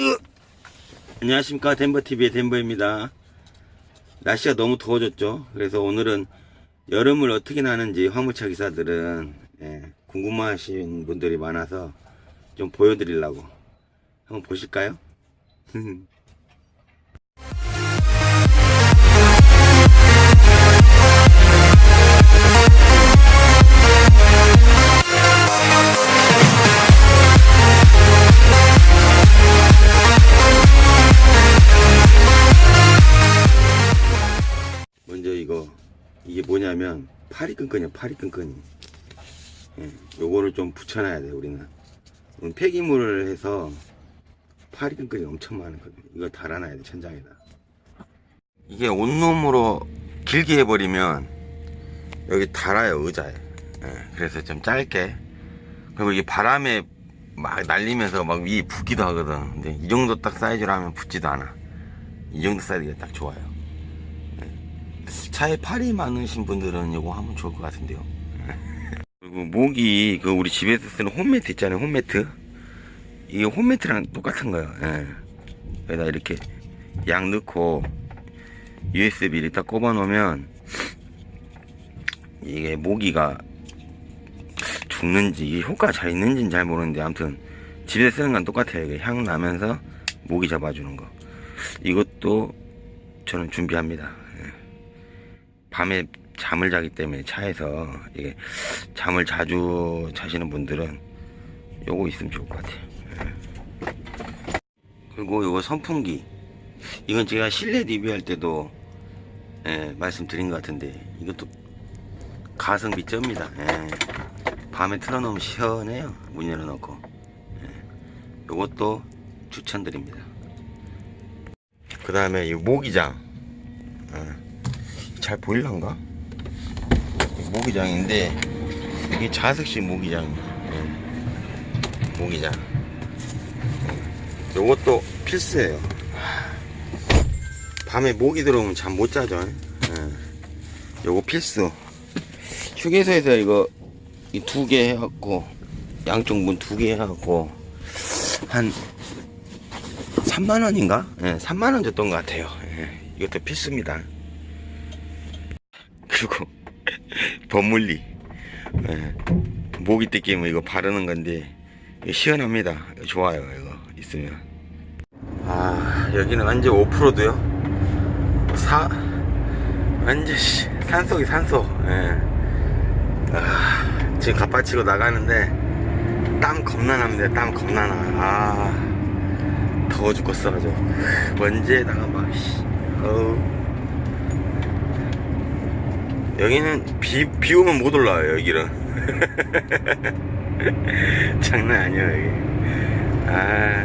으! 안녕하십니까 덴버TV의 덴버입니다 날씨가 너무 더워졌죠 그래서 오늘은 여름을 어떻게 나는지 화물차 기사들은 예, 궁금하신 분들이 많아서 좀 보여드리려고 한번 보실까요? 뭐냐면 파리 끈끈이야 파리 끈끈이. 예, 요거를 좀 붙여놔야 돼 우리는. 우리 폐기물을 해서 파리 끈끈이 엄청 많거든 이거 달아놔야 돼 천장에다. 이게 온몸으로 길게 해버리면 여기 달아요 의자에. 예, 그래서 좀 짧게. 그리고 이게 바람에 막 날리면서 막위 붓기도 하거든. 근데 이 정도 딱 사이즈로 하면 붙지도 않아. 이 정도 사이즈가 딱 좋아요 차에 팔이 많으신 분들은 이거 하면 좋을 것 같은데요. 그리고 목이 그 우리 집에서 쓰는 홈매트 있잖아요. 홈매트. 이게 홈매트랑 똑같은 거예요. 예. 여기다 이렇게 약 넣고 USB를 딱 꼽아 놓으면 이게 모기가 죽는지 효과가 잘 있는지는 잘 모르는데 아무튼 집에서 쓰는 건 똑같아요. 이게 향 나면서 모기 잡아주는 거. 이것도 저는 준비합니다. 밤에 잠을 자기 때문에 차에서 이게 잠을 자주 자시는 분들은 요거 있으면 좋을 것 같아요. 예. 그리고 요거 선풍기. 이건 제가 실내 리뷰할 때도 예, 말씀드린 것 같은데 이것도 가성비 쩝니다. 예. 밤에 틀어놓으면 시원해요. 문 열어놓고. 예. 요것도 추천드립니다. 그 다음에 이 모기장. 예. 잘 보일란가? 모기장인데 이게 자석식 모기장이에요. 예. 모기장. 요것도 필수예요. 밤에 모기 들어오면 잠 못 자죠. 예. 요거 필수. 휴게소에서 이거 이두개 해갖고 양쪽 문 두 개 해갖고 한 3만 원인가? 예, 3만 원 줬던 것 같아요. 예. 이것도 필수입니다. 그리고 버물리. 예, 모기 뜯기면 이거 바르는 건데 이거 시원합니다. 좋아요 이거 있으면. 아 여기는 완전 오프로드요. 사 완전 씨, 산속이 산속. 예. 아, 지금 갑바치고 나가는데 땀 겁나 납니다. 땀 겁나 나아 더워 죽겠어 가지고 먼지에다가 막 씨, 어우 여기는 비, 비 오면 못 올라와요, 여기는. 장난 아니에요, 여기. 아,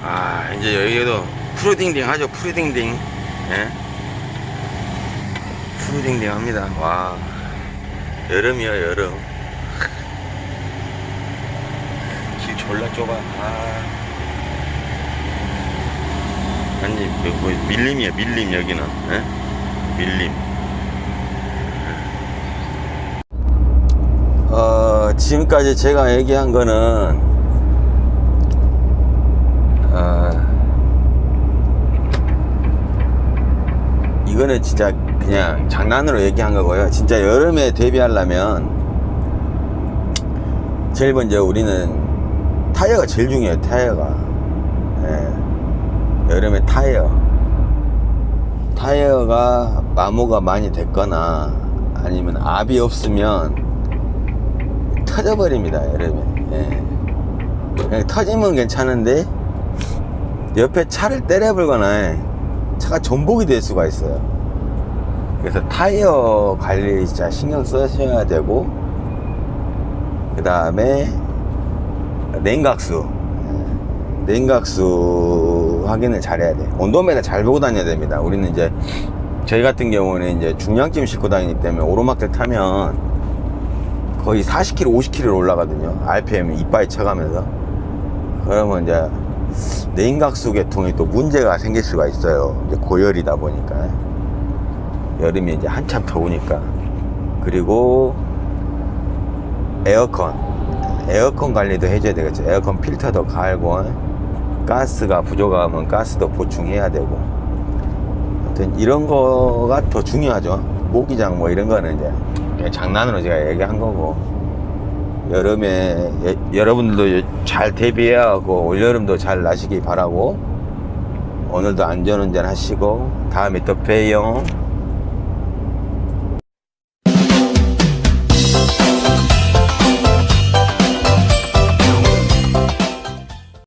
아, 이제 여기도 푸르딩딩 하죠, 푸르딩딩. 예? 푸르딩딩 합니다. 와. 여름이야, 여름. 길 졸라 좁아. 아. 완전, 뭐, 밀림이야, 밀림, 여기는. 예? 밀림. 어, 지금까지 제가 얘기한 거는, 어, 이거는 진짜 그냥 장난으로 얘기한 거고요. 진짜 여름에 대비하려면, 제일 먼저 우리는 타이어가 제일 중요해요, 타이어가. 예. 여름에 타이어. 타이어가 마모가 많이 됐거나, 아니면 압이 없으면, 터져버립니다 여름에 예. 터지면 괜찮은데 옆에 차를 때려불거나 차가 전복이 될 수가 있어요. 그래서 타이어 관리 진짜 신경 쓰셔야 되고 그 다음에 냉각수. 예. 냉각수 확인을 잘해야 돼 온도매를 잘 보고 다녀야 됩니다. 우리는 이제 저희 같은 경우는 이제 중량짐 싣고 다니기 때문에 오르막들 타면 거의 40km, 50km 올라가거든요. RPM 이빨 쳐가면서. 그러면 이제 냉각수 계통에 또 문제가 생길 수가 있어요. 이제 고열이다 보니까. 여름에 이제 한참 더우니까. 그리고 에어컨. 에어컨 관리도 해줘야 되겠죠. 에어컨 필터도 갈고. 가스가 부족하면 가스도 보충해야 되고 아무튼 이런 거가 더 중요하죠 모기장 뭐 이런 거는 이제 그냥 장난으로 제가 얘기한 거고. 여름에 여, 여러분들도 잘 대비해하고 올여름도 잘 나시기 바라고. 오늘도 안전운전 하시고 다음에 또 봬요